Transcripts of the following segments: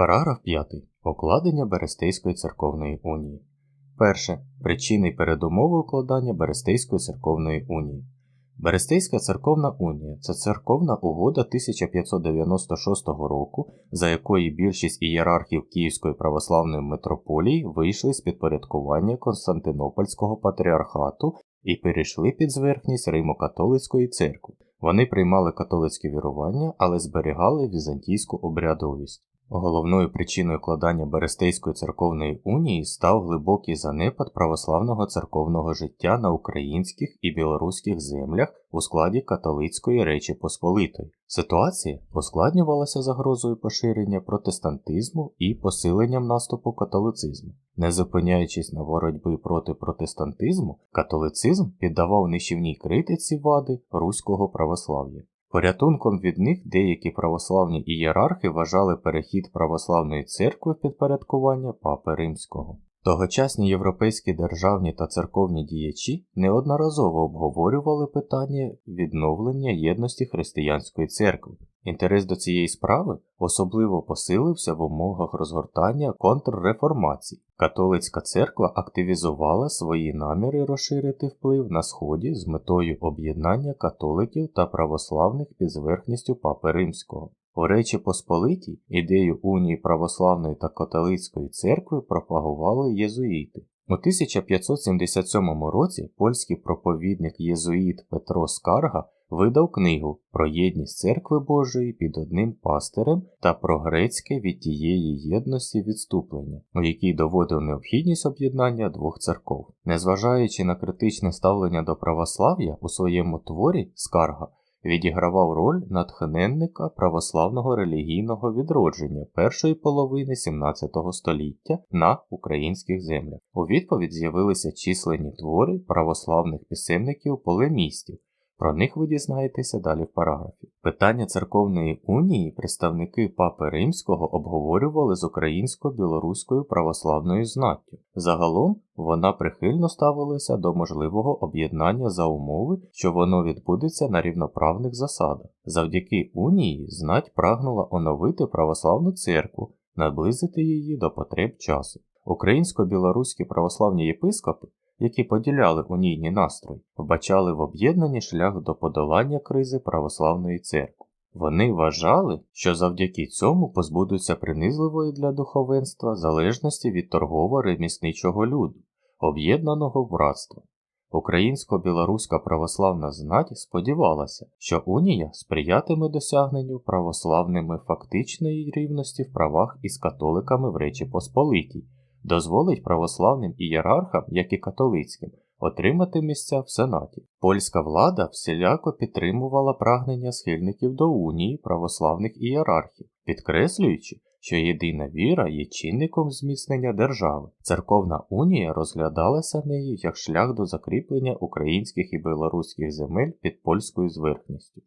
Параграф 5. Покладення Берестейської церковної унії. Перше. Причини й передумови укладання Берестейської церковної унії. Берестейська церковна унія це церковна угода 1596 року, за якої більшість ієрархів Київської православної митрополії вийшли з підпорядкування Константинопольського патріархату і перейшли під зверхність Римо-католицької церкви. Вони приймали католицьке вірування, але зберігали візантійську обрядовість. Головною причиною укладання Берестейської церковної унії став глибокий занепад православного церковного життя на українських і білоруських землях у складі католицької Речі Посполитої. Ситуація ускладнювалася загрозою поширення протестантизму і посиленням наступу католицизму. Не зупиняючись на боротьби проти протестантизму, католицизм піддавав нищівній критиці вади руського православ'я. Порятунком від них деякі православні ієрархи вважали перехід православної церкви в підпорядкування Папи Римського. Тогочасні європейські державні та церковні діячі неодноразово обговорювали питання відновлення єдності християнської церкви. Інтерес до цієї справи особливо посилився в умовах розгортання контрреформації. Католицька церква активізувала свої наміри розширити вплив на Сході з метою об'єднання католиків та православних під зверхністю Папи Римського. У Речі Посполитій ідею унії православної та католицької церкви пропагували єзуїти. У 1577 році польський проповідник єзуїт Петро Скарга видав книгу про єдність церкви Божої під одним пастирем та про грецьке від тієї єдності відступлення, у якій доводив необхідність об'єднання двох церков. Незважаючи на критичне ставлення до православ'я у своєму творі скарга відігравав роль натхненника православного релігійного відродження першої половини 17 століття на українських землях. У відповідь з'явилися численні твори православних писемників полемістів. Про них ви дізнаєтеся далі в параграфі. Питання церковної унії представники Папи Римського обговорювали з українсько-білоруською православною знаттю. Загалом вона прихильно ставилася до можливого об'єднання за умови, що воно відбудеться на рівноправних засадах. Завдяки унії знать прагнула оновити православну церкву, наблизити її до потреб часу. Українсько-білоруські православні єпископи які поділяли унійні настрої, вбачали в об'єднанні шлях до подолання кризи православної церкви. Вони вважали, що завдяки цьому позбудуться принизливої для духовенства залежності від торгово-ремісничого люду, об'єднаного братства. Українсько-білоруська православна знать сподівалася, що Унія сприятиме досягненню православними фактичної рівності в правах із католиками в Речі Посполитій дозволить православним ієрархам, як і католицьким, отримати місця в Сенаті. Польська влада всіляко підтримувала прагнення схильників до унії православних ієрархів, підкреслюючи, що єдина віра є чинником зміцнення держави. Церковна унія розглядалася нею як шлях до закріплення українських і білоруських земель під польською зверхністю.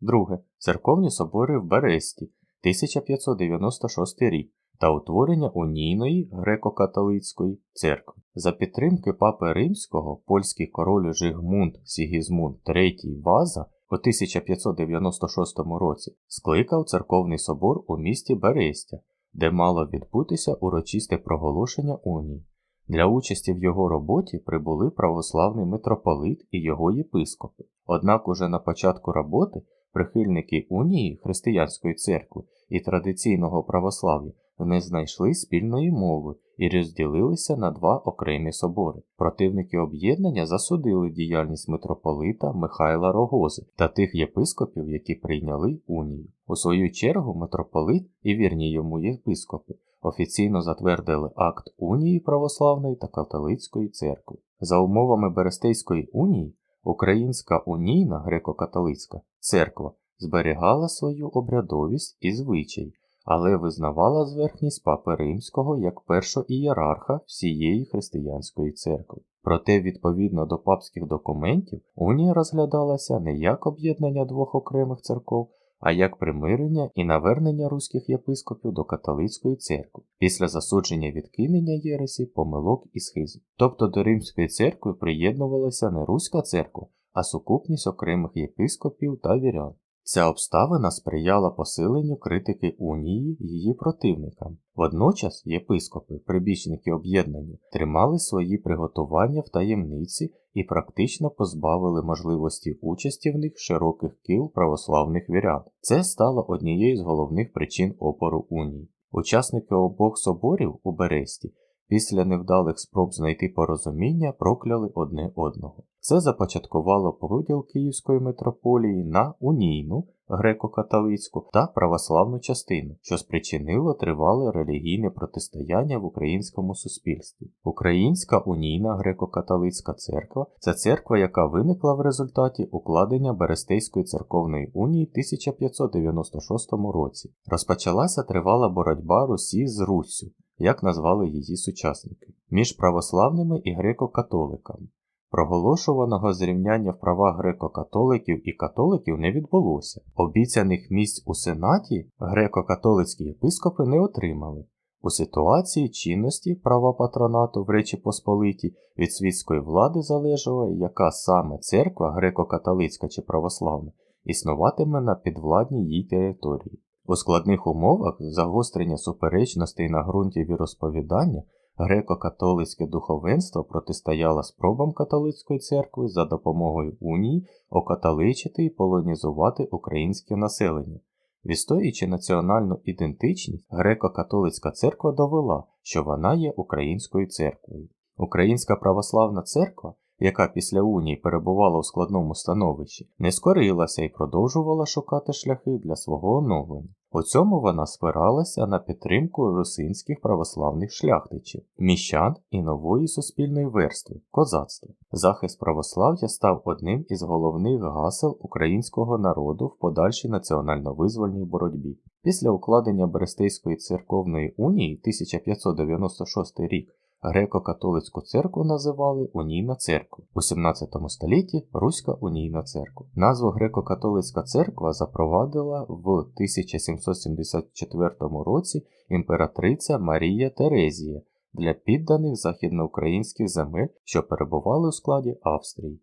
Друге. Церковні собори в Бересті, 1596 рік та утворення унійної греко-католицької церкви. За підтримки папи римського польський король Жигмунд Сігізмунд III Ваза у 1596 році скликав церковний собор у місті Берестя, де мало відбутися урочисте проголошення унії. Для участі в його роботі прибули православний митрополит і його єпископи. Однак уже на початку роботи прихильники унії християнської церкви і традиційного православ'я не знайшли спільної мови і розділилися на два окремі собори. Противники об'єднання засудили діяльність митрополита Михайла Рогози та тих єпископів, які прийняли унію. У свою чергу митрополит і вірні йому єпископи офіційно затвердили акт унії православної та католицької церкви. За умовами Берестейської унії Українська унійна греко-католицька церква зберігала свою обрядовість і звичай, але визнавала зверхність папи римського як першого ієрарха всієї християнської церкви. Проте, відповідно до папських документів, унія розглядалася не як об'єднання двох окремих церков, а як примирення і навернення руських єпископів до католицької церкви після засудження відкинення Єресі, помилок і схизм. Тобто до Римської церкви приєднувалася не Руська церква, а сукупність окремих єпископів та вірян. Ця обставина сприяла посиленню критики унії її противникам. Водночас єпископи, прибічники об'єднання, тримали свої приготування в таємниці і практично позбавили можливості участі в них широких кіл православних вірян. Це стало однією з головних причин опору унії. Учасники обох соборів у Бересті після невдалих спроб знайти порозуміння прокляли одне одного. Це започаткувало поділ Київської митрополії на унійну греко-католицьку та православну частину, що спричинило тривале релігійне протистояння в українському суспільстві. Українська унійна греко-католицька церква це церква, яка виникла в результаті укладення Берестейської церковної унії 1596 році. Розпочалася тривала боротьба Русі з Руссю, як назвали її сучасники, між православними і греко-католиками. Проголошуваного зрівняння в правах греко-католиків і католиків не відбулося. Обіцяних місць у Сенаті греко-католицькі єпископи не отримали. У ситуації чинності права патронату в Речі Посполиті від світської влади залежало, яка саме церква, греко-католицька чи православна, існуватиме на підвладній їй території. У складних умовах загострення суперечностей на ґрунті віросповідання Греко-католицьке духовенство протистояло спробам католицької церкви за допомогою унії окатоличити і полонізувати українське населення. Відстоюючи національну ідентичність, греко-католицька церква довела, що вона є українською церквою. Українська православна церква, яка після унії перебувала у складному становищі, не скорилася і продовжувала шукати шляхи для свого оновлення. У цьому вона спиралася на підтримку русинських православних шляхтичів, міщан і нової суспільної верстви козацтва. Захист православ'я став одним із головних гасел українського народу в подальшій національно-визвольній боротьбі. Після укладення Берестейської церковної унії 1596 рік Греко-католицьку церкву називали Унійна церква. У 17 столітті Руська Унійна церква. Назву Греко-католицька церква запровадила в 1774 році імператриця Марія Терезія для підданих західноукраїнських земель, що перебували у складі Австрії.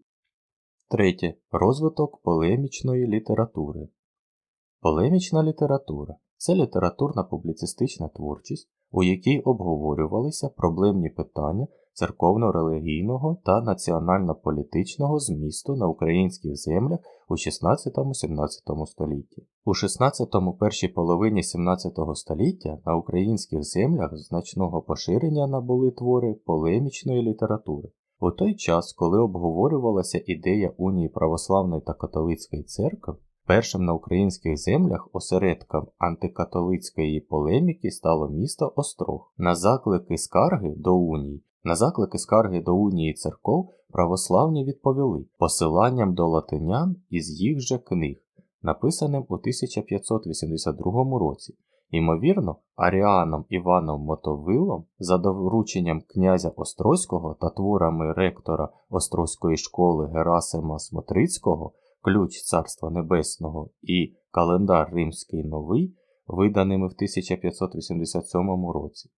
Третє. Розвиток полемічної літератури. Полемічна література це літературна публіцистична творчість, у якій обговорювалися проблемні питання церковно-релігійного та національно-політичного змісту на українських землях у 16-17 столітті. У 16-му першій половині 17 століття на українських землях значного поширення набули твори полемічної літератури. У той час, коли обговорювалася ідея унії православної та католицької церкви, Першим на українських землях осередком антикатолицької полеміки стало місто Острог. На заклики скарги до унії, на заклики скарги до унії церков православні відповіли посиланням до латинян із їх же книг, написаним у 1582 році. Ймовірно, Аріаном Іваном Мотовилом за дорученням князя Острозького та творами ректора Острозької школи Герасима Смотрицького Ключ Царства Небесного і Календар Римський Новий, виданими в 1587 році.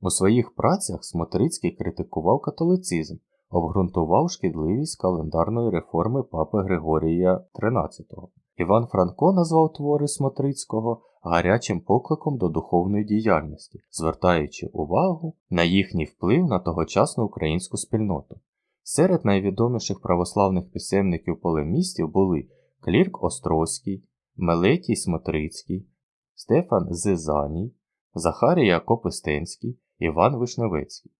У своїх працях Смотрицький критикував католицизм, обґрунтував шкідливість календарної реформи папи Григорія XIII. Іван Франко назвав твори Смотрицького гарячим покликом до духовної діяльності, звертаючи увагу на їхній вплив на тогочасну українську спільноту. Серед найвідоміших православних писемників полемістів були Клірк Острозький, Мелетій Смотрицький, Стефан Зизаній, Захарія Копистенський, Іван Вишневецький.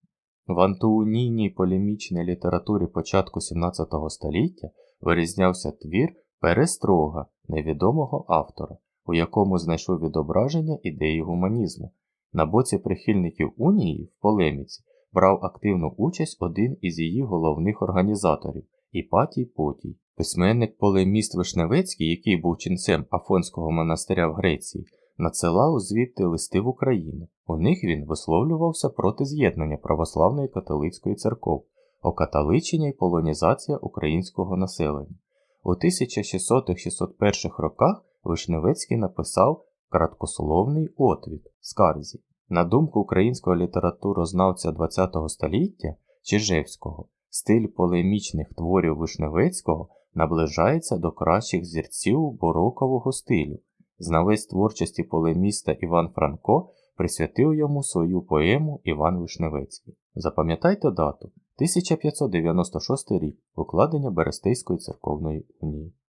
В антуунійній полемічній літературі початку XVII століття вирізнявся твір Перестрога невідомого автора, у якому знайшов відображення ідеї гуманізму. На боці прихильників унії в полеміці брав активну участь один із її головних організаторів Іпатій Потій. Письменник Полеміст Вишневецький, який був ченцем Афонського монастиря в Греції, надсилав звідти листи в Україну. У них він висловлювався проти з'єднання православної католицької церков, окатоличення і полонізація українського населення. У 1600-601 роках Вишневецький написав краткословний отвід скарзі. На думку українського літературознавця ХХ століття Чижевського, стиль полемічних творів Вишневецького наближається до кращих зірців барокового стилю. Знавець творчості полеміста Іван Франко присвятив йому свою поему Іван Вишневецький. Запам'ятайте дату 1596 рік укладення Берестейської церковної унії.